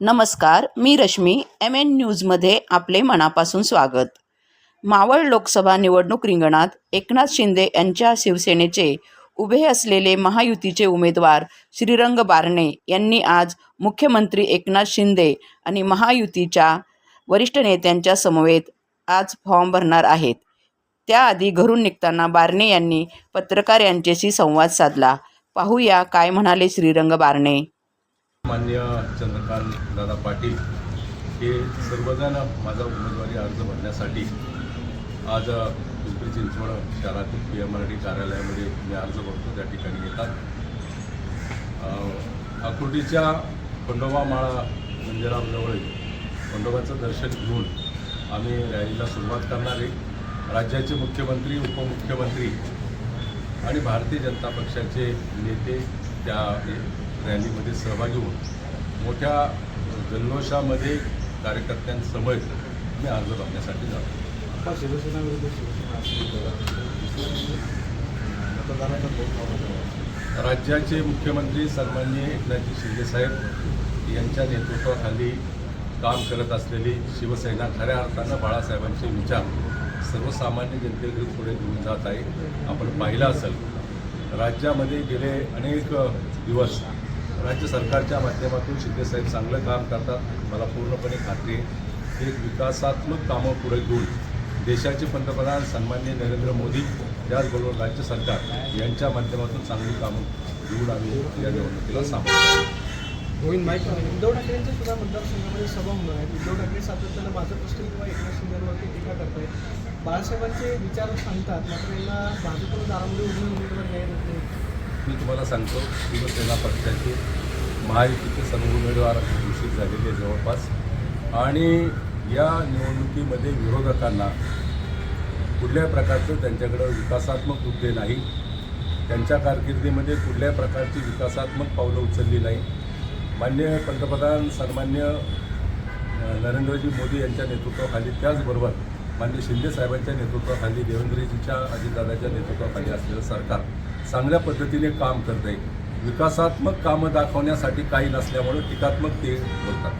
नमस्कार मी Rashmi M N न्यूजमध्ये आपले मनापासून स्वागत. मावळ लोकसभा निवडणूक रिंगणात एकनाथ शिंदे यांच्या शिवसेनेचे उभे असलेले महायुतीचे उमेदवार श्रीरंग बारणे यांनी आज मुख्यमंत्री एकनाथ शिंदे आणि महायुतीच्या वरिष्ठ नेत्यांच्या समवेत आज फॉर्म भरणार आहेत. त्याआधी घरून निघताना बारणे यांनी पत्रकार यांच्याशी संवाद साधला. पाहूया काय म्हणाले श्रीरंग बारणे. मान्य चंद्रकांत दादा पाटील हे सर्वजण माझा उमेदवारी अर्ज भरण्यासाठी आज पिंपरी चिंचवड शहरातील पी एम आर डी कार्यालयामध्ये मी अर्ज भरतो त्या ठिकाणी येतात. आकुर्डीच्या खंडोबा माळा मंदिराजवळ खंडोबाचं दर्शन घेऊन आम्ही रॅलीला सुरुवात करणार आहे. राज्याचे मुख्यमंत्री उपमुख्यमंत्री आणि भारतीय जनता पक्षाचे नेते त्या रॅलीमध्ये सहभागी होऊन मोठ्या जल्लोषामध्ये कार्यकर्त्यांसमवेत मी अर्ज भरण्यासाठी जातो. शिवसेना विरुद्ध राज्याचे मुख्यमंत्री सन्माननीय एकनाथजी शिंदेसाहेब यांच्या नेतृत्वाखाली काम करत असलेली शिवसेना खऱ्या अर्थानं बाळासाहेबांचे विचार सर्वसामान्य जनतेकडे पुढे घेऊन जात आहे. आपण पाहिलं असेल राज्यामध्ये गेले अनेक दिवस राज्य सरकारच्या माध्यमातून शिंदेसाहेब चांगलं काम करतात. मला पूर्णपणे खात्री आहे. एक विकासात्मक कामं पुढे घेऊन देशाचे पंतप्रधान सन्मान्य नरेंद्र मोदी त्याचबरोबर राज्य सरकार यांच्या माध्यमातून चांगली कामं घेऊन आम्ही या निवडणुकीला सामोरं गोविंद माईक उद्धव ठाकरेंच्या सुद्धा मतदारसंघामध्ये सभा होणार आहेत. उद्धव ठाकरे सातत्यानं भाजप असतील किंवा एकनाथ शिंदेवरती टीका करतायत. बाळासाहेबांचे विचार सांगतात मात्र यांना भाजपला दारामध्ये उघडून उमेदवार द्यायला नाही मी तुम्हाला सांगतो शिवसेना पक्षाचे महायुतीचे सर्व उमेदवार घोषित झालेले जवळपास. आणि या निवडणुकीमध्ये विरोधकांना कुठल्याही प्रकारचं त्यांच्याकडं विकासात्मक मुद्दे नाही त्यांच्या कारकिर्दीमध्ये कुठल्याही प्रकारची विकासात्मक पावलं उचलली नाही. मान्य पंतप्रधान सन्मान्य नरेंद्रजी मोदी यांच्या नेतृत्वाखाली त्याचबरोबर मान्य शिंदे साहेबांच्या नेतृत्वाखाली देवेंद्रजीच्या अजितदादाच्या नेतृत्वाखाली असलेलं सरकार चांगल्या पद्धतीने काम करत आहे विकासात्मक कामं दाखवण्यासाठी काही नसल्यामुळे टीकात्मक ते बोलतात.